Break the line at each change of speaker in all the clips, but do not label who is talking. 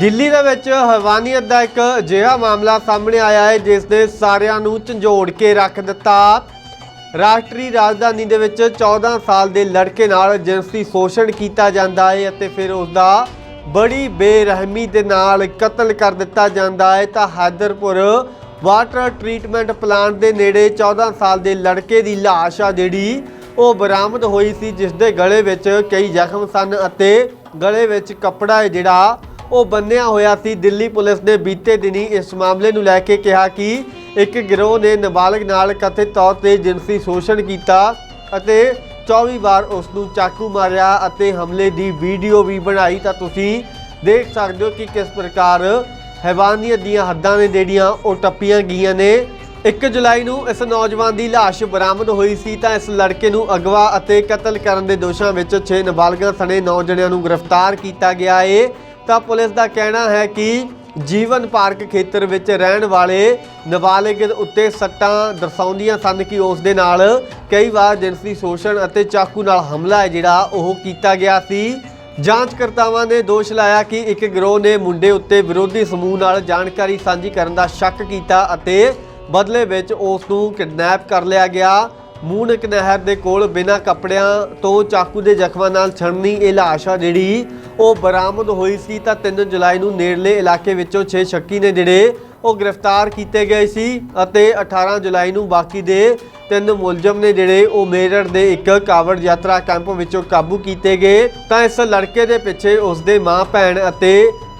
ਦਿੱਲੀ ਦੇ ਵਿੱਚ ਹਵਾਨੀਅਤ ਦਾ ਇੱਕ ਅਜਿਹਾ ਮਾਮਲਾ ਸਾਹਮਣੇ ਆਇਆ ਹੈ, ਜਿਸ ਨੇ ਸਾਰਿਆਂ ਨੂੰ ਝੰਜੋੜ ਕੇ ਰੱਖ ਦਿੱਤਾ। ਰਾਸ਼ਟਰੀ ਰਾਜਧਾਨੀ ਦੇ ਵਿੱਚ 14 ਸਾਲ ਦੇ ਲੜਕੇ ਨਾਲ ਜਿਨਸੀ ਸ਼ੋਸ਼ਣ ਕੀਤਾ ਜਾਂਦਾ ਹੈ ਅਤੇ ਫਿਰ ਉਸ ਦਾ ਬੜੀ ਬੇਰਹਿਮੀ ਦੇ ਨਾਲ ਕਤਲ ਕਰ ਦਿੱਤਾ ਜਾਂਦਾ ਹੈ, ਤਾਂ ਹੈਦਰਪੁਰ ਵਾਟਰ ਟ੍ਰੀਟਮੈਂਟ ਪਲਾਂਟ ਦੇ ਨੇੜੇ 14 ਸਾਲ ਦੇ ਲੜਕੇ ਦੀ ਲਾਸ਼ ਆ ਜਿਹੜੀ ਉਹ ਬਰਾਮਦ ਹੋਈ ਸੀ, ਜਿਸ ਦੇ ਗਲੇ ਵਿੱਚ ਕਈ ਜ਼ਖਮ ਸਨ ਅਤੇ ਗਲੇ ਵਿੱਚ ਕੱਪੜਾ ਜਿਹੜਾ ਉਹ ਬੰਨਿਆ ਹੋਇਆ ਸੀ। ਦਿੱਲੀ ਪੁਲਿਸ ਨੇ ਬੀਤੇ ਦਿਨੀ ਇਸ ਮਾਮਲੇ ਨੂੰ ਲੈ ਕੇ ਕਿਹਾ ਕਿ ਇੱਕ ਗਿਰੋਹ ਨੇ ਨਾਬਾਲਗ ਨਾਲ ਕਥਿਤ ਤੌਰ ਤੇ ਜਿਨਸੀ ਸ਼ੋਸ਼ਣ ਕੀਤਾ ਅਤੇ 24 ਵਾਰ ਉਸ ਨੂੰ ਚਾਕੂ ਮਾਰਿਆ ਅਤੇ ਹਮਲੇ ਦੀ ਵੀਡੀਓ ਵੀ ਬਣਾਈ। ਤਾਂ ਤੁਸੀਂ ਦੇਖ ਸਕਦੇ ਹੋ ਕਿ ਕਿਸ ਪ੍ਰਕਾਰ ਹੈਵਾਨੀਅਤ ਦੀਆਂ ਹੱਦਾਂ ਨੇ ਜਿਹੜੀਆਂ ਉਹ ਟੱਪੀਆਂ ਗਈਆਂ ਨੇ। 1 ਜੁਲਾਈ ਨੂੰ ਇਸ ਨੌਜਵਾਨ ਦੀ ਲਾਸ਼ ਬਰਾਮਦ ਹੋਈ ਸੀ ਤਾਂ ਇਸ ਲੜਕੇ ਨੂੰ ਅਗਵਾ ਅਤੇ ਕਤਲ ਕਰਨ ਦੇ ਦੋਸ਼ਾਂ ਵਿੱਚ 6 ਨਾਬਾਲਗਾਂ ਸਣੇ 9 ਜਣਿਆਂ ਨੂੰ ਗ੍ਰਿਫਤਾਰ ਕੀਤਾ ਗਿਆ ਏ। ਤਾਂ ਪੁਲਿਸ ਦਾ ਕਹਿਣਾ ਹੈ ਕਿ ਜੀਵਨ ਪਾਰਕ ਖੇਤਰ ਵਿੱਚ ਰਹਿਣ ਵਾਲੇ ਨਾਬਾਲਗ ਉੱਤੇ ਸੱਟਾਂ ਦਰਸਾਉਂਦੀਆਂ ਸਨ ਕਿ ਉਸ ਦੇ ਨਾਲ ਕਈ ਵਾਰ ਜਿਨਸੀ ਸ਼ੋਸ਼ਣ ਅਤੇ ਚਾਕੂ ਨਾਲ ਹਮਲਾ ਹੈ, ਜਿਹੜਾ ਉਹ ਕੀਤਾ ਗਿਆ ਸੀ। ਜਾਂਚਕਰਤਾਵਾਂ ਨੇ ਦੋਸ਼ ਲਾਇਆ ਕਿ ਇੱਕ ਗਿਰੋਹ ਨੇ ਮੁੰਡੇ ਉੱਤੇ ਵਿਰੋਧੀ ਸਮੂਹ ਨਾਲ ਜਾਣਕਾਰੀ ਸਾਂਝੀ ਕਰਨ ਦਾ ਸ਼ੱਕ ਕੀਤਾ ਅਤੇ ਬਦਲੇ ਵਿੱਚ ਉਸ ਨੂੰ ਕਿਡਨੈਪ ਕਰ ਲਿਆ ਗਿਆ। ਮੂਨਕ ਨਹਿਰ ਦੇ ਕੋਲ ਬਿਨਾਂ ਕੱਪੜਿਆਂ ਤੋਂ ਚਾਕੂ ਦੇ ਜ਼ਖਮਾਂ ਨਾਲ ਛੜਨੀ ਇਹ ਲਾਸ਼ ਆ ਜਿਹੜੀ ਉਹ ਬਰਾਮਦ ਹੋਈ ਸੀ ਤਾਂ 3 ਜੁਲਾਈ ਨੂੰ ਨੇੜਲੇ ਇਲਾਕੇ ਵਿੱਚੋਂ 6 ਸ਼ੱਕੀ ਨੇ ਜਿਹੜੇ ਉਹ ਗ੍ਰਿਫਤਾਰ ਕੀਤੇ ਗਏ ਸੀ ਅਤੇ 18 ਜੁਲਾਈ ਨੂੰ ਬਾਕੀ ਦੇ ਤਿੰਨ ਮੁਲਜ਼ਮ ਨੇ ਜਿਹੜੇ ਉਹ ਮੇਰਠ ਦੇ ਇੱਕ ਕਾਵੜ ਯਾਤਰਾ ਕੈਂਪ ਵਿੱਚੋਂ ਕਾਬੂ ਕੀਤੇ ਗਏ ਤਾਂ ਇਸ ਲੜਕੇ ਦੇ ਪਿੱਛੇ ਉਸ ਦੇ ਮਾਂ ਭੈਣ ਅਤੇ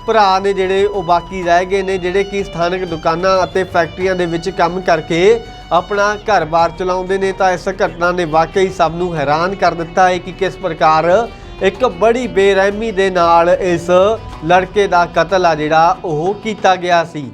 ਭਰਾ ਨੇ ਜਿਹੜੇ ਉਹ ਬਾਕੀ ਰਹਿ ਗਏ ਨੇ, ਜਿਹੜੇ ਕਿ ਸਥਾਨਕ ਦੁਕਾਨਾਂ ਅਤੇ ਫੈਕਟਰੀਆਂ ਦੇ ਵਿੱਚ ਕੰਮ ਕਰਕੇ ਆਪਣਾ ਘਰ-ਬਾਰ ਚਲਾਉਂਦੇ ਨੇ ਤਾਂ ਇਸ ਘਟਨਾ ਨੇ ਵਾਕਈ ਸਭ ਨੂੰ ਹੈਰਾਨ ਕਰ ਦਿੱਤਾ ਹੈ ਕਿ ਕਿਸ ਪ੍ਰਕਾਰ ਇੱਕ ਬੜੀ ਬੇਰਹਿਮੀ ਦੇ ਨਾਲ ਇਸ ਲੜਕੇ ਦਾ ਕਤਲ ਆ ਜਿਹੜਾ ਉਹ ਕੀਤਾ ਗਿਆ ਸੀ।